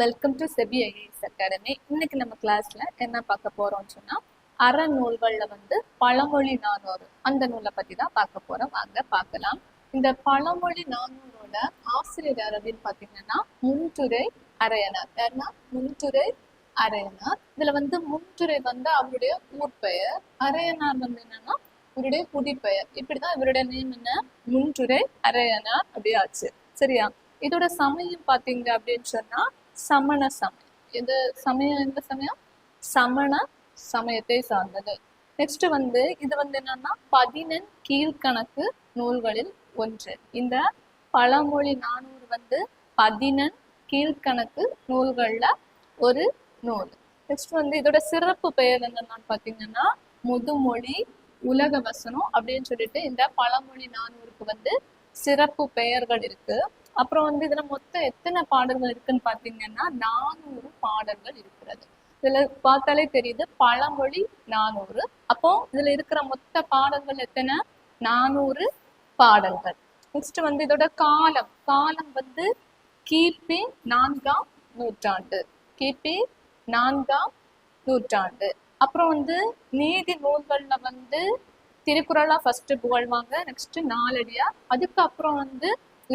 Welcome to Sebi IAS academy இன்னைக்கு நம்ம கிளாஸ்ல என்ன பார்க்க போறோம்னு சொன்னா அறநூல்கள்ல வந்து பழமொழி நானூறு. அந்த நூலை பத்தி தான் பார்க்க போறோம். வாங்க பார்க்கலாம். இந்த பழமொழி நானூறோட ஆசிரியர் அப்படின்னு பாத்தீங்கன்னா முன்துறை அரையனார். யாருன்னா முன்துறை அரையனார். இதுல வந்து முன்துறை வந்து அவருடைய ஊர் பெயர். அரையனார் வந்து என்னன்னா இவருடைய குடிப்பெயர் இப்படிதான் இவருடைய நேம் என்ன? முன்துறை அரையனார் அப்படி ஆச்சு. சரியா? இதோட சமயம் பாத்தீங்க அப்படின்னு சொன்னா சமண சமயம் இது சமயம் எந்த சமயம்? சமண சமயத்தை சார்ந்தது. நெக்ஸ்ட் வந்து இது வந்து என்னன்னா பதினெண் கீழ்கணக்கு நூல்களில் ஒன்று. இந்த பழமொழி நானூறு வந்து பதினெண் கீழ்கணக்கு நூல்கள்ல ஒரு நூல். நெக்ஸ்ட் வந்து இதோட சிறப்பு பெயர் என்னன்னு பாத்தீங்கன்னா முதுமொழி உலக வசனம் அப்படின்னு சொல்லிட்டு இந்த பழமொழி நானூறுக்கு வந்து சிறப்பு பெயர்கள் இருக்கு. அப்புறம் வந்து இதுல மொத்தம் எத்தனை பாடல்கள் இருக்குன்னு பாத்தீங்கன்னா நானூறு பாடல்கள் இருக்கிறது. இதுல பார்த்தாலே தெரியுது பழமொழி நானூறு. அப்போ இதுல இருக்கிற மொத்த பாடல்கள் எத்தனை? நானூறு பாடல்கள். நெக்ஸ்ட் வந்து இதோட காலம். காலம் வந்து கிபி நான்காம் நூற்றாண்டு. கிபி நான்காம் நூற்றாண்டு. அப்புறம் வந்து நீதி நூல்கள்ல வந்து திருக்குறளா ஃபர்ஸ்ட் புகழ்வாங்க நெக்ஸ்ட் நாலடியா அதுக்கப்புறம் வந்து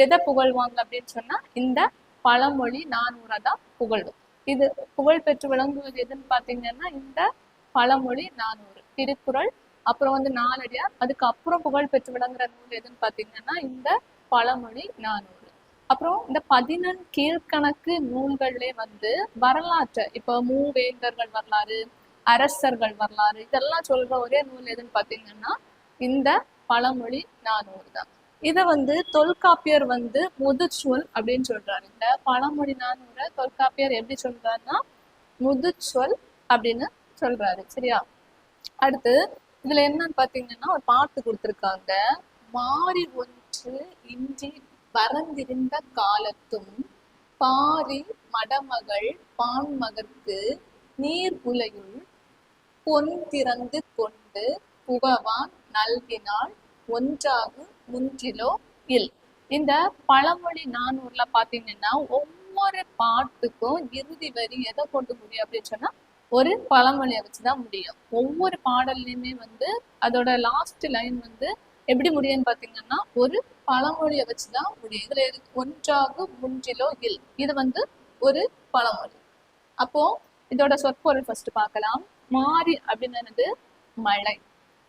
எதை புகழ்வாங்க அப்படின்னு சொன்னா இந்த பழமொழி நானூரை தான் புகழும். இது புகழ் பெற்று விளங்குவது எதுன்னு பாத்தீங்கன்னா இந்த பழமொழி நானூறு. திருக்குறள் அப்புறம் வந்து நாலடியார் அதுக்கப்புறம் புகழ் பெற்று விளங்குற நூல் எதுன்னு பாத்தீங்கன்னா இந்த பழமொழி நானூறு. அப்புறம் இந்த பதினெண் கீழ்கணக்கு நூல்கள்லே வந்து வரலாற்று இப்போ மூவேந்தர்கள் வரலாறு அரசர்கள் வரலாறு இதெல்லாம் சொல்ற ஒரே நூல் எதுன்னு பாத்தீங்கன்னா இந்த பழமொழி நானூறு தான். இதை வந்து தொல்காப்பியர் வந்து முதுச்சொல் அப்படின்னு சொல்றாரு. இந்த பழமொழி நானூறை தொல்காப்பியர் எப்படி சொல்றாருன்னா முதுச்சொல் அப்படின்னு சொல்றாரு. சரியா? அடுத்து இதுல என்னன்னு பாத்தீங்கன்னா ஒரு பாட்டு கொடுத்துருக்காங்க. மாறி ஒன்று இன்றி பறந்திருந்த காலத்தும் பாரி மடமகள் பான்மகற்கு நீர் உலையுள் பொன் திறந்து கொண்டு புகவான் நல்கினால் ஒன்றாகும் முன்றிலோ இல். இந்த பழமொழி நானூறுல பாத்தீங்கன்னா ஒவ்வொரு பாட்டுக்கும் இறுதி வரி எதை கொண்டு முடியும் அப்படின்னு சொன்னா ஒரு பழமொழியை வச்சுதான் முடியும். ஒவ்வொரு பாடல்லையுமே வந்து அதோட லாஸ்ட் லைன் வந்து எப்படி முடியும்னு பாத்தீங்கன்னா ஒரு பழமொழியை வச்சுதான் முடியும். இதுல இருக்கு ஒன்றாக முன்றிலோ இல். இது வந்து ஒரு பழமொழி. அப்போ இதோட சொற்பொருள் ஃபர்ஸ்ட் பார்க்கலாம். மாறி அப்படின்னு மழை.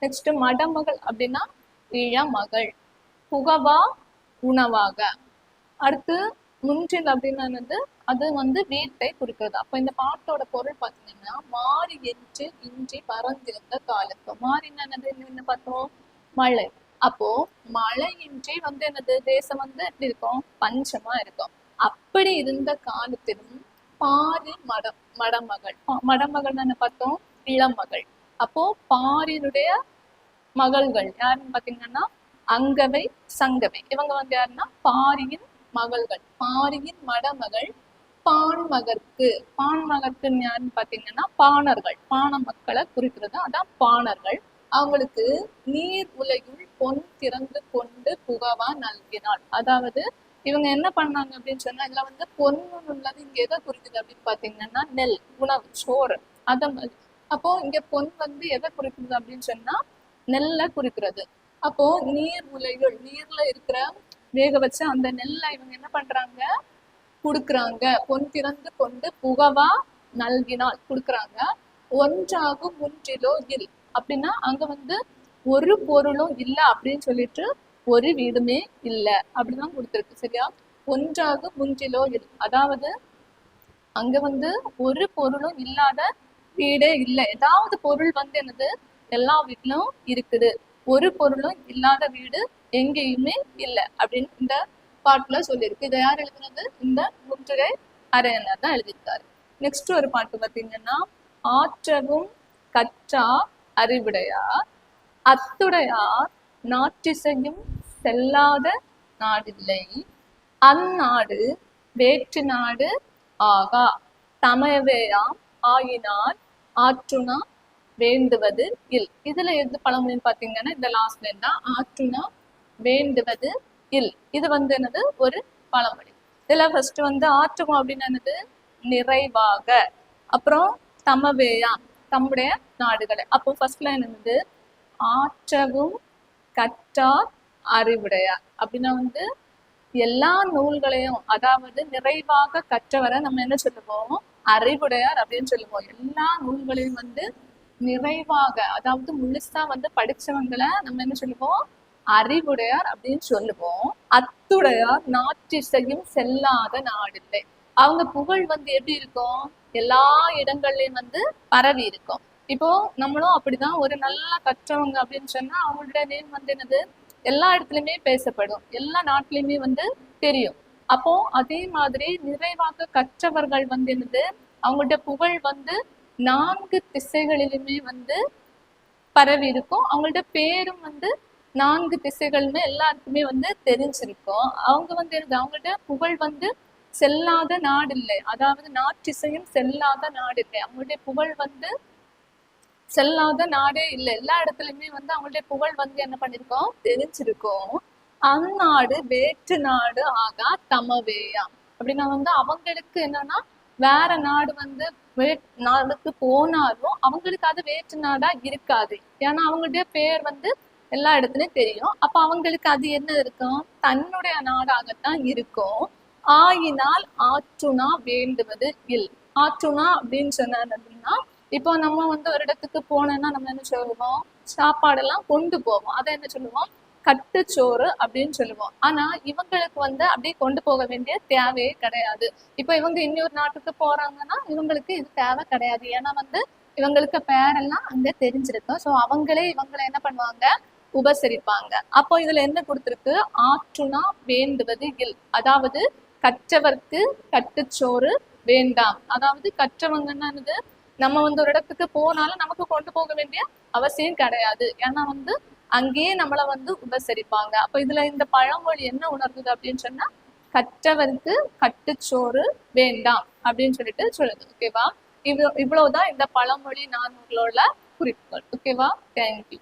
நெக்ஸ்ட் மடமகள் அப்படின்னா இளமகள். புகவா உணவாக. அடுத்து முன்றில் அப்படின்னு அது வந்து வீட்டை குறிக்கிறது. அப்ப இந்த பாட்டோட பொருள் பாத்தீங்கன்னா மாறி என்று இன்றி பறந்திருந்த காலத்து மாறி என்னது? என்ன பார்த்தோம் மழை. அப்போ மழையின்றி வந்து என்னது? தேசம் வந்து எப்படி இருக்கும்? பஞ்சமா இருக்கும். அப்படி இருந்த காலத்திலும் பாரி மடம் மடமகள். மடமகள் என்ன பார்த்தோம்? இளமகள் அப்போ பாரினுடைய மகள்கள் யாருன்னு பாத்தீங்கன்னா அங்கவை சங்கவை. இவங்க வந்து யாருன்னா? பாரியின் மகள்கள். பாரியின் மடமகள் பான்மகற்கு. பான்மகர்க்குன்னு யாருன்னு பாத்தீங்கன்னா பாணர்கள். பாண மக்களை குறிக்கிறது. அதான் பாணர்கள். அவங்களுக்கு நீர் உலையுள் பொன் திறந்து கொண்டு புகவா நல்கினாள். அதாவது இவங்க என்ன பண்ணாங்க அப்படின்னு சொன்னா இதுல வந்து பொன்னு உள்ளது இங்க எதை குறிக்குது அப்படின்னு பாத்தீங்கன்னா நெல் உணவு சோறு. அத மாதிரி. அப்போ இங்க பொன் வந்து எதை குறிக்குது அப்படின்னு சொன்னா நெல்லை குறிக்கிறது. அப்போ நீர் உலைகள் நீர்ல இருக்கிற வேக வச்ச அந்த நெல்லை இவங்க என்ன பண்றாங்க? குடுக்குறாங்க. பொன் திறந்து கொண்டு புகவா நல்கினால் கொடுக்குறாங்க. ஒன்றாகும் முன்றிலோ இல். அப்படின்னா அங்க வந்து ஒரு பொருளும் இல்லை அப்படின்னு சொல்லிட்டு ஒரு வீடுமே இல்லை. அப்படிதான் கொடுத்துருக்கு சரியா? ஒன்றாகும் முன்றிலோ இல். அதாவது அங்க வந்து ஒரு பொருளும் இல்லாத வீடே இல்லை. ஏதாவது பொருள் வந்து என்னது? எல்லா வீட்லயும் இருக்குது. ஒரு பொருளும் இல்லாத வீடு எங்கேயுமே இல்லை அப்படின்னு இந்த பாட்டுல சொல்லியிருக்கு. இதை யார் எழுதுனது? இந்த முற்றுகை அரையனர் தான் எழுதியிருக்காரு. நெக்ஸ்ட் ஒரு பாட்டு பார்த்தீங்கன்னா ஆற்றவும் கற்றா அறிவுடையார் அத்துடையார் நாற்றிசையும் செல்லாத நாடில்லை. அந்நாடு வேற்று நாடு ஆகா. தமையவேயாம் ஆயினார் ஆற்றுனா வேண்டுவது இல். இதுல எது பழமொழின்னு பாத்தீங்கன்னா இந்த லாஸ்ட் லைன் தான் ஆற்றுனா வேண்டுவது இல். இது வந்து என்னது? ஒரு பழமொழி. இதுல ஃபர்ஸ்ட் வந்து ஆற்றுவோம் அப்படின்னு என்னது? நிறைவாக. அப்புறம் தமவேயா தம்முடைய நாடுகளை. அப்போ ஃபர்ஸ்ட் லைன் என்னது? ஆற்றவும் கற்றார் அறிவுடையார். அப்படின்னா வந்து எல்லா நூல்களையும் அதாவது நிறைவாக கற்றவரை நம்ம என்ன சொல்லுவோம்? அறிவுடையார் அப்படின்னு சொல்லுவோம். எல்லா நூல்களையும் வந்து நிறைவாக அதாவது முழுசா வந்து படிச்சவங்களை நம்ம என்ன சொல்லுவோம்? அறிவுடையார் அப்படின்னு சொல்லுவோம். அத்துடையார் நாற்றிசையும் செல்லாத நாடில்லை. அவங்க புகழ் வந்து எப்படி இருக்கும்? எல்லா இடங்கள்லயும் வந்து பரவி இருக்கும். இப்போ நம்மளும் அப்படிதான் ஒரு நல்லா கற்றவங்க அப்படின்னு சொன்னா அவங்களோட நேம் வந்து என்னது? எல்லா இடத்துலயுமே பேசப்படும். எல்லா நாட்டிலயுமே வந்து தெரியும். அப்போ அதே மாதிரி நிறைவாக கற்றவர்கள் வந்து என்னது? அவங்கள்ட்ட புகழ் வந்து நான்கு திசைகளிலுமே வந்து பரவி இருக்கும். அவங்களோட பேரும் வந்து நான்கு திசைகளுமே எல்லாருக்குமே வந்து தெரிஞ்சிருக்கும். அவங்க வந்து என்னது அவங்களோட புகழ் வந்து செல்லாத நாடு இல்லை. அதாவது நாட்டிசையும் செல்லாத நாடு இல்லை. அவங்களுடைய புகழ் வந்து செல்லாத நாடே இல்லை. எல்லா இடத்துலயுமே வந்து அவங்களுடைய புகழ் வந்து என்ன பண்ணிருக்கோம்? தெரிஞ்சிருக்கோம். அந்நாடு வேற்று நாடு ஆகா தமவேயா. அப்படின்னா வந்து அவங்களுக்கு என்னன்னா வேற நாடு வந்து நாடுக்கு போனாலும் அவங்களுக்கு அது வேற்று நாடா இருக்காது. ஏன்னா அவங்களுடைய பேர் வந்து எல்லா இடத்துலயும் தெரியும். அப்ப அவங்களுக்கு அது என்ன இருக்கும்? தன்னுடைய நாடாகத்தான் இருக்கும். ஆயினால் ஆற்றுனா வேண்டுவது இல். ஆற்றுனா அப்படின்னு சொன்னார் அப்படின்னா இப்போ நம்ம வந்து ஒரு இடத்துக்கு போனோம்னா நம்ம என்ன சொல்லுவோம்? சாப்பாடெல்லாம் கொண்டு போவோம். அதை என்ன சொல்லுவோம்? கட்டுச்சோறு அப்படின்னு சொல்லுவோம். ஆனா இவங்களுக்கு வந்து அப்படியே கொண்டு போக வேண்டிய தேவையே கிடையாது. இப்ப இவங்க இன்னொரு நாட்டுக்கு போறாங்கன்னா இவங்களுக்கு இது தேவை கிடையாது. ஏன்னா வந்து இவங்களுக்கு பேரெல்லாம் அங்க தெரிஞ்சிருக்கும். ஸோ அவங்களே இவங்களை என்ன பண்ணுவாங்க? உபசரிப்பாங்க. அப்போ இதுல என்ன கொடுத்துருக்கு? ஆற்றுனா வேண்டுவது இல். அதாவது கற்றவர்க்கு கட்டுச்சோறு வேண்டாம். அதாவது கற்றவங்கன்னா என்னது? நம்ம வந்து ஒரு இடத்துக்கு போனாலும் நமக்கு கொண்டு போக வேண்டிய அவசியம் கிடையாது. ஏன்னா வந்து அங்கேயே நம்மளை வந்து உபசரிப்பாங்க. அப்ப இதுல இந்த பழமொழி என்ன உணர்ந்தது அப்படின்னு சொன்னா கற்றவருக்கு கட்டுச்சோறு வேண்டாம் அப்படின்னு சொல்லிட்டு சொல்லுது. ஓகேவா இவ்வளவு இவ்வளவுதான் இந்த பழமொழி நானூறுகளோட குறிப்புகள். ஓகேவா தேங்க்யூ